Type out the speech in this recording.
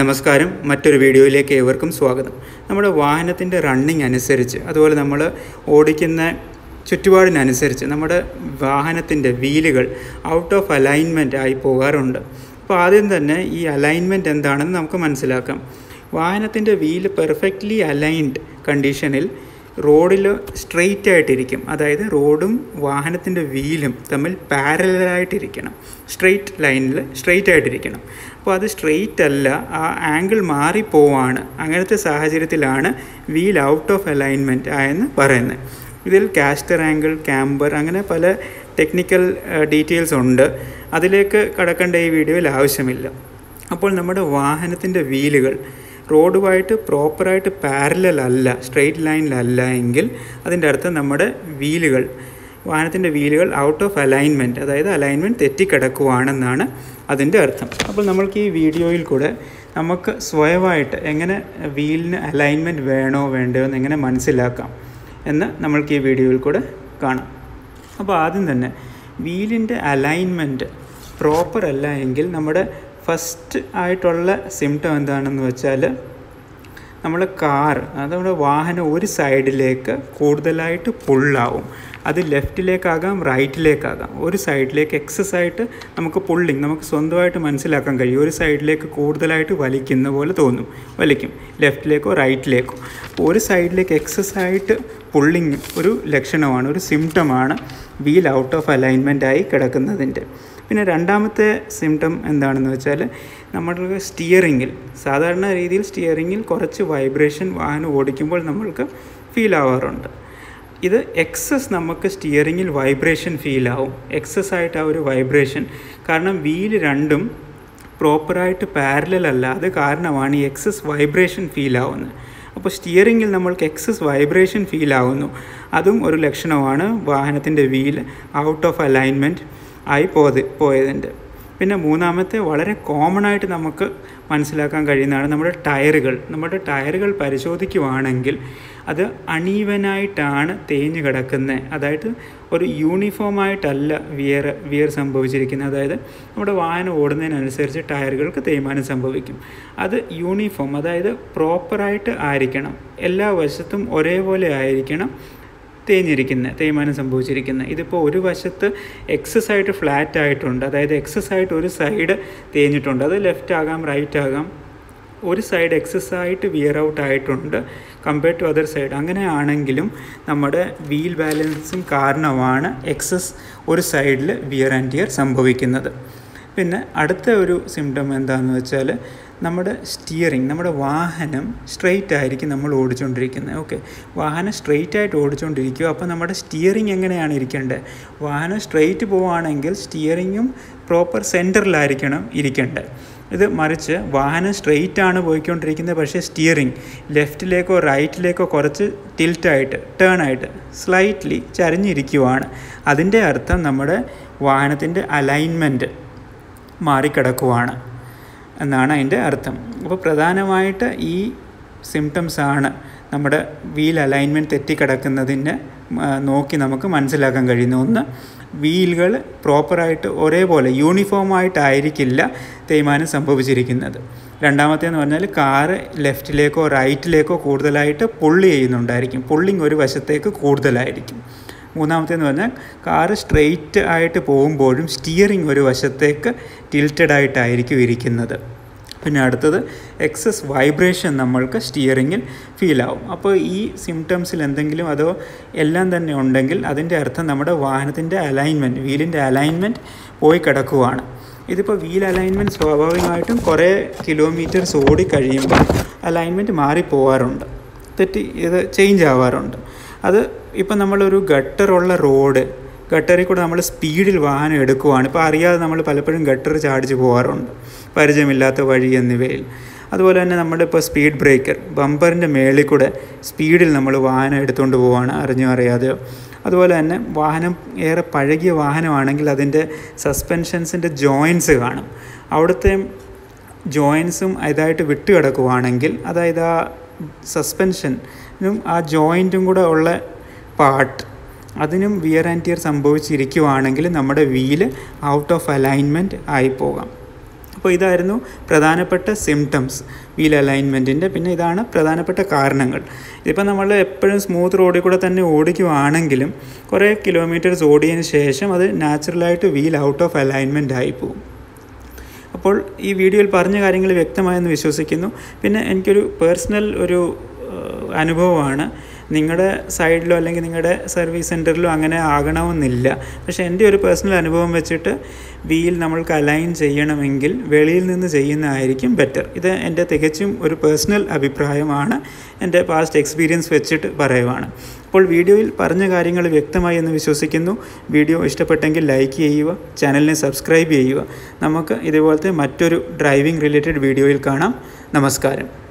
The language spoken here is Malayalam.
നമസ്കാരം. മറ്റൊരു വീഡിയോയിലേക്ക് ഏവർക്കും സ്വാഗതം. നമ്മുടെ വാഹനത്തിന്റെ റണ്ണിങ് അനുസരിച്ച് അതുപോലെ നമ്മൾ ഓടിക്കുന്ന ചുറ്റുപാടിനനുസരിച്ച് നമ്മുടെ വാഹനത്തിന്റെ വീലുകൾ ഔട്ട് ഓഫ് അലൈൻമെന്റ് ആയി പോകാറുണ്ട്. അപ്പോൾ ആദ്യം തന്നെ ഈ അലൈൻമെന്റ് എന്താണെന്ന് നമുക്ക് മനസ്സിലാക്കാം. വാഹനത്തിന്റെ വീൽ പെർഫെക്റ്റ്ലി അലൈൻഡ് കണ്ടീഷനിൽ റോഡിൽ സ്ട്രെയിറ്റ് ആയിട്ടിരിക്കും. അതായത് റോഡും വാഹനത്തിന്റെ വീലും തമ്മിൽ പാരലായിട്ടിരിക്കണം സ്ട്രെയിറ്റ് ലൈനിൽ സ്ട്രെയിറ്റ് ആയിട്ടിരിക്കണം. അപ്പോൾ അത് സ്ട്രെയിറ്റ് അല്ല ആ ആംഗിൾ മാറിപ്പോവാണ്. അങ്ങനത്തെ സാഹചര്യത്തിലാണ് വീൽ ഔട്ട് ഓഫ് അലൈൻമെന്റ് ആയെന്ന് പറയുന്നത്. ഇതിൽ കാസ്റ്റർ ആംഗിൾ ക്യാമ്പർ അങ്ങനെ പല ടെക്നിക്കൽ ഡീറ്റെയിൽസ് ഉണ്ട്. അതിലേക്ക് കടക്കേണ്ട ഈ വീഡിയോയിൽ ആവശ്യമില്ല. അപ്പോൾ നമ്മുടെ വാഹനത്തിന്റെ വീലുകൾ റോഡുമായിട്ട് പ്രോപ്പറായിട്ട് പാരലൽ അല്ല സ്ട്രെയിറ്റ് ലൈനിലല്ല എങ്കിൽ അതിന്റെ അർത്ഥം നമ്മുടെ വീലുകൾ വാഹനത്തിന്റെ വീലുകൾ ഔട്ട് ഓഫ് അലൈൻമെന്റ് അതായത് അലൈൻമെന്റ് തെറ്റിക്കിടക്കുവാണെന്നാണ് അതിന്റെ അർത്ഥം. അപ്പോൾ നമ്മൾക്ക് ഈ വീഡിയോയിൽ കൂടെ നമുക്ക് സ്വയമായിട്ട് എങ്ങനെ വീലിന് അലൈൻമെന്റ് വേണോ വേണ്ടയോ എന്ന് എങ്ങനെ മനസ്സിലാക്കാം എന്ന് നമ്മൾക്ക് ഈ വീഡിയോയിൽ കൂടെ കാണാം. അപ്പോൾ ആദ്യം തന്നെ വീലിന്റെ അലൈൻമെന്റ് പ്രോപ്പർ അല്ല എങ്കിൽ നമ്മുടെ ഫസ്റ്റ് ആയിട്ടുള്ള സിംറ്റം എന്താണെന്ന് വെച്ചാൽ നമ്മുടെ കാർ നമ്മുടെ വാഹനം ഒരു സൈഡിലേക്ക് കൂടുതലായിട്ട് പുള്ളാവും അത് ലെഫ്റ്റിലേക്കാകാം റൈറ്റിലേക്കാകാം ഒരു സൈഡിലേക്ക് എക്സസ് ആയിട്ട് നമുക്ക് പുള്ളിങ് നമുക്ക് സ്വന്തമായിട്ട് മനസ്സിലാക്കാൻ കഴിയും. ഒരു സൈഡിലേക്ക് കൂടുതലായിട്ട് വലിക്കുന്ന പോലെ തോന്നും വലിക്കും. ലെഫ്റ്റിലേക്കോ റൈറ്റിലേക്കോ ഒരു സൈഡിലേക്ക് എക്സസ് ആയിട്ട് പുള്ളിങ് ഒരു ലക്ഷണമാണ് ഒരു സിംറ്റമാണ് വീൽ ഔട്ട് ഓഫ് അലൈൻമെന്റ് ആയി കിടക്കുന്നതിന്റെ. പിന്നെ രണ്ടാമത്തെ സിംറ്റം എന്താണെന്ന് വെച്ചാൽ നമ്മുടെ സ്റ്റിയറിങ്ങിൽ സാധാരണ രീതിയിൽ സ്റ്റിയറിങ്ങിൽ കുറച്ച് വൈബ്രേഷൻ വാഹനം ഓടിക്കുമ്പോൾ നമ്മൾക്ക് ഫീൽ ആവാറുണ്ട്. ഇത് എക്സസ് നമുക്ക് സ്റ്റിയറിങ്ങിൽ വൈബ്രേഷൻ ഫീൽ ആവും. എക്സസ് ആയിട്ട് ആ ഒരു വൈബ്രേഷൻ കാരണം വീൽ രണ്ടും പ്രോപ്പറായിട്ട് പാരലൽ അല്ല അത് കാരണമാണ് ഈ എക്സസ് വൈബ്രേഷൻ ഫീൽ ആവുന്നത്. അപ്പോൾ സ്റ്റിയറിങ്ങിൽ നമ്മൾക്ക് എക്സസ് വൈബ്രേഷൻ ഫീൽ ആവുന്നു. അതും ഒരു ലക്ഷണമാണ് വാഹനത്തിന്റെ വീൽ ഔട്ട് ഓഫ് അലൈൻമെന്റ് ആയി പോയത് പോയതിന്റെ. പിന്നെ മൂന്നാമത്തെ വളരെ കോമൺ ആയിട്ട് നമുക്ക് മനസ്സിലാക്കാൻ കഴിയുന്നതാണ് നമ്മുടെ ടയറുകൾ. നമ്മുടെ ടയറുകൾ പരിശോധിക്കുവാണെങ്കിൽ അത് അണീവനായിട്ടാണ് തേഞ്ഞ് കിടക്കുന്നത് അതായത് ഒരു യൂണിഫോമായിട്ടല്ല വിയർ വിയർ സംഭവിച്ചിരിക്കുന്നത്. അതായത് നമ്മുടെ വാഹനം ഓടുന്നതിനനുസരിച്ച് ടയറുകൾക്ക് തേയ്മാനം സംഭവിക്കും. അത് യൂണിഫോം അതായത് പ്രോപ്പറായിട്ട് ആയിരിക്കണം. എല്ലാ വശത്തും ഒരേപോലെ ആയിരിക്കണം. തേഞ്ഞിരിക്കുന്നത് തേയ്മാനം സംഭവിച്ചിരിക്കുന്നത് ഇതിപ്പോൾ ഒരു വശത്ത് എക്സസ് ആയിട്ട് ഫ്ലാറ്റ് ആയിട്ടുണ്ട്. അതായത് എക്സസ് ആയിട്ട് ഒരു സൈഡ് തേഞ്ഞിട്ടുണ്ട്. അത് ലെഫ്റ്റ് ആകാം റൈറ്റ് ആകാം. ഒരു സൈഡ് എക്സസ് ആയിട്ട് വിയർ ഔട്ട് ആയിട്ടുണ്ട് കമ്പയർഡ് ടു അതർ സൈഡ് അങ്ങനെയാണെങ്കിലും നമ്മുടെ വീൽ ബാലൻസും കാരണമാണ് എക്സസ് ഒരു സൈഡിൽ വിയർ ആൻഡ് ടിയർ സംഭവിക്കുന്നത്. പിന്നെ അടുത്ത ഒരു സിംറ്റം എന്താണെന്ന് വെച്ചാൽ നമ്മുടെ സ്റ്റിയറിങ് നമ്മുടെ വാഹനം സ്ട്രെയിറ്റ് ആയിരിക്കും നമ്മൾ ഓടിച്ചുകൊണ്ടിരിക്കുന്നത് ഓക്കെ വാഹനം സ്ട്രെയിറ്റ് ആയിട്ട് ഓടിച്ചുകൊണ്ടിരിക്കുക അപ്പോൾ നമ്മുടെ സ്റ്റിയറിങ് എങ്ങനെയാണ് ഇരിക്കേണ്ടത്? വാഹനം സ്ട്രെയിറ്റ് പോവുകയാണെങ്കിൽ സ്റ്റിയറിങ്ങും പ്രോപ്പർ സെന്ററിലായിരിക്കണം ഇരിക്കേണ്ടത്. ഇത് മറിച്ച് വാഹനം സ്ട്രെയിറ്റ് ആണ് പോയിക്കൊണ്ടിരിക്കുന്നത് പക്ഷേ സ്റ്റിയറിംഗ് ലെഫ്റ്റിലേക്കോ റൈറ്റിലേക്കോ കുറച്ച് ടിൽറ്റായിട്ട് ടേൺ ആയിട്ട് സ്ലൈറ്റ്ലി ചരിഞ്ഞിരിക്കുവാണ്. അതിന്റെ അർത്ഥം നമ്മുടെ വാഹനത്തിന്റെ അലൈൻമെന്റ് മാറിക്കിടക്കുവാണ് എന്നാണ് അതിന്റെ അർത്ഥം. അപ്പോൾ പ്രധാനമായിട്ട് ഈ സിംറ്റംസാണ് നമ്മുടെ വീൽ അലൈൻമെന്റ് തെറ്റിക്കിടക്കുന്നതിന് നോക്കി നമുക്ക് മനസ്സിലാക്കാൻ കഴിയുന്ന ഒന്ന് വീലുകൾ പ്രോപ്പറായിട്ട് ഒരേപോലെ യൂണിഫോമായിട്ടായിരിക്കില്ല തേയ്മാനം സംഭവിച്ചിരിക്കുന്നത്. രണ്ടാമത്തേന്ന് പറഞ്ഞാൽ കാറ് ലെഫ്റ്റിലേക്കോ റൈറ്റിലേക്കോ കൂടുതലായിട്ട് പുള്ളി ചെയ്യുന്നുണ്ടായിരിക്കും. പുള്ളിങ് ഒരു വശത്തേക്ക് കൂടുതലായിരിക്കും. മൂന്നാമത്തേന്ന് പറഞ്ഞാൽ കാറ് സ്ട്രെയിറ്റ് ആയിട്ട് പോകുമ്പോഴും സ്റ്റിയറിംഗ് ഒരു വശത്തേക്ക് ടിൽറ്റഡ് ആയിട്ടായിരിക്കും ഇരിക്കുന്നത്. പിന്നെ അടുത്തത് എക്സസ് വൈബ്രേഷൻ നമ്മൾക്ക് സ്റ്റിയറിങ്ങിൽ ഫീൽ ആവും. അപ്പോൾ ഈ സിംറ്റംസിൽ എന്തെങ്കിലും അതോ എല്ലാം തന്നെ ഉണ്ടെങ്കിൽ അതിന്റെ അർത്ഥം നമ്മുടെ വാഹനത്തിന്റെ അലൈൻമെന്റ് വീലിന്റെ അലൈൻമെന്റ് പോയി കിടക്കുവാണ്. ഇതിപ്പോൾ വീൽ അലൈൻമെന്റ് സ്വാഭാവികമായിട്ടും കുറേ കിലോമീറ്റേഴ്സ് ഓടി കഴിയുമ്പോൾ അലൈൻമെന്റ് മാറിപ്പോവാറുണ്ട്. തെറ്റി ഇത് ചേഞ്ച് ആവാറുണ്ട്. അത് ഇപ്പം നമ്മളൊരു ഗട്ടറുള്ള റോഡ് ഗട്ടറിൽ കൂടെ നമ്മൾ സ്പീഡിൽ വാഹനം എടുക്കുവാണ്. ഇപ്പോൾ അറിയാതെ നമ്മൾ പലപ്പോഴും ഗട്ടർ ചാടിച്ച് പോകാറുണ്ട്. പരിചയമില്ലാത്ത വഴി എന്നിവയിൽ. അതുപോലെ തന്നെ നമ്മുടെ ഇപ്പോൾ സ്പീഡ് ബ്രേക്കർ ബമ്പറിന്റെ മേളിൽ കൂടെ സ്പീഡിൽ നമ്മൾ വാഹനം എടുത്തുകൊണ്ട് പോവാണ് അറിഞ്ഞോ അറിയാതെയോ. അതുപോലെ തന്നെ വാഹനം ഏറെ പഴകിയ വാഹനമാണെങ്കിൽ അതിന്റെ സസ്പെൻഷൻസിന്റെ ജോയിൻസ് കാണും. അവിടുത്തെ ജോയിൻസും ഇതായിട്ട് വിട്ടുകിടക്കുവാണെങ്കിൽ അതായത് ആ സസ്പെൻഷനും ആ ജോയിന്റും കൂടെ ഉള്ള പാർട്ട് അതിനും വിയർ ആൻഡ് ടിയർ സംഭവിച്ചിരിക്കുവാണെങ്കിൽ നമ്മുടെ വീൽ ഔട്ട് ഓഫ് അലൈൻമെന്റ് ആയി പോകാം. അപ്പോൾ ഇതായിരുന്നു പ്രധാനപ്പെട്ട സിംറ്റംസ് വീൽ അലൈൻമെന്റിന്റെ പിന്നെ ഇതാണ് പ്രധാനപ്പെട്ട കാരണങ്ങൾ. ഇതിപ്പോൾ നമ്മൾ എപ്പോഴും സ്മൂത്ത് റോഡിൽ കൂടെ തന്നെ ഓടിക്കുവാണെങ്കിലും കുറേ കിലോമീറ്റേഴ്സ് ഓടിയതിന് ശേഷം അത് നാച്ചുറലായിട്ട് വീൽ ഔട്ട് ഓഫ് അലൈൻമെന്റ് ആയി പോകും. അപ്പോൾ ഈ വീഡിയോയിൽ പറഞ്ഞ കാര്യങ്ങൾ വ്യക്തമായെന്ന് വിശ്വസിക്കുന്നു. പിന്നെ എനിക്കൊരു പേഴ്സണൽ ഒരു അനുഭവമാണ്. നിങ്ങളുടെ സൈഡിലോ അല്ലെങ്കിൽ നിങ്ങളുടെ സർവീസ് സെന്ററിലോ അങ്ങനെ ആകണമെന്നില്ല. പക്ഷേ എന്റെ ഒരു പേഴ്സണൽ അനുഭവം വെച്ചിട്ട് വീൽ നമ്മൾക്ക് അലൈൻ ചെയ്യണമെങ്കിൽ വെളിയിൽ നിന്ന് ചെയ്യുന്നതായിരിക്കും ബെറ്റർ. ഇത് എന്റെ തികച്ചും ഒരു പേഴ്സണൽ അഭിപ്രായമാണ്. എന്റെ പാസ്റ്റ് എക്സ്പീരിയൻസ് വെച്ചിട്ട് പറയുവാണ്. അപ്പോൾ വീഡിയോയിൽ പറഞ്ഞ കാര്യങ്ങൾ വ്യക്തമായി എന്ന് വിശ്വസിക്കുന്നു. വീഡിയോ ഇഷ്ടപ്പെട്ടെങ്കിൽ ലൈക്ക് ചെയ്യുക ചാനലിനെ സബ്സ്ക്രൈബ് ചെയ്യുക. നമുക്ക് ഇതുപോലത്തെ മറ്റൊരു ഡ്രൈവിംഗ് റിലേറ്റഡ് വീഡിയോയിൽ കാണാം. നമസ്കാരം.